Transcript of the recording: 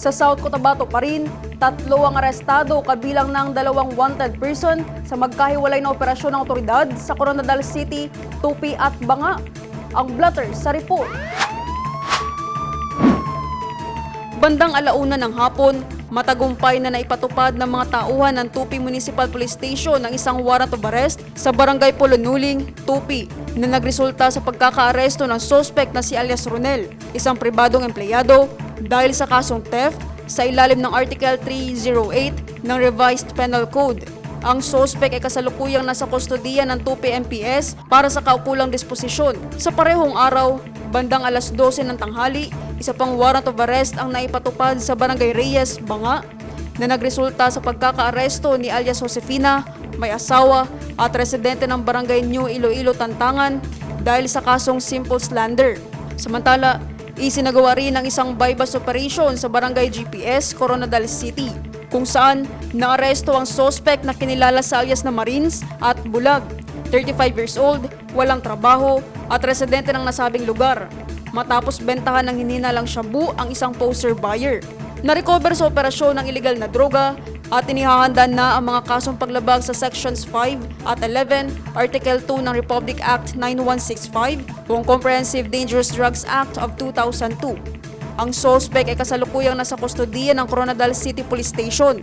Sa South Cotabato pa rin, tatlo ang arestado kabilang ng dalawang wanted person sa magkahiwalay na operasyon ng otoridad sa Coronadal City, Tupi at Banga. Ang blotter sa report. Bandang alauna ng hapon, matagumpay na naipatupad ng mga tauhan ng Tupi Municipal Police Station ang isang warrant of arrest sa barangay Polonuling, Tupi, na nagresulta sa pagkakaaresto ng suspect na si alias Ronel, isang pribadong empleyado dahil sa kasong theft sa ilalim ng Article 308 ng Revised Penal Code. Ang sospek ay kasalukuyang nasa kustodiya ng Tupi MPS para sa kaukulang disposisyon. Sa parehong araw, bandang alas 12 ng tanghali, isa pang warrant of arrest ang naipatupad sa Barangay Reyes, Banga, na nagresulta sa pagkakaaresto ni alias Josefina, may asawa at residente ng Barangay New Iloilo, Tantangan dahil sa kasong simple slander. Samantala, isinagawa rin ang isang bypass operation sa Barangay GPS, Coronadal City, kung saan naaresto ang sospek na kinilala sa alias na Marines at Bulag, 35 years old, walang trabaho at residente ng nasabing lugar. Matapos bentahan ng hininalang shabu ang isang poster buyer. Na-recover sa operasyon ng illegal na droga at inihahanda na ang mga kasong paglabag sa Sections 5 at 11, Article 2 ng Republic Act 9165 o Comprehensive Dangerous Drugs Act of 2002. Ang sospek ay kasalukuyang nasa kustodiya ng Coronadal City Police Station.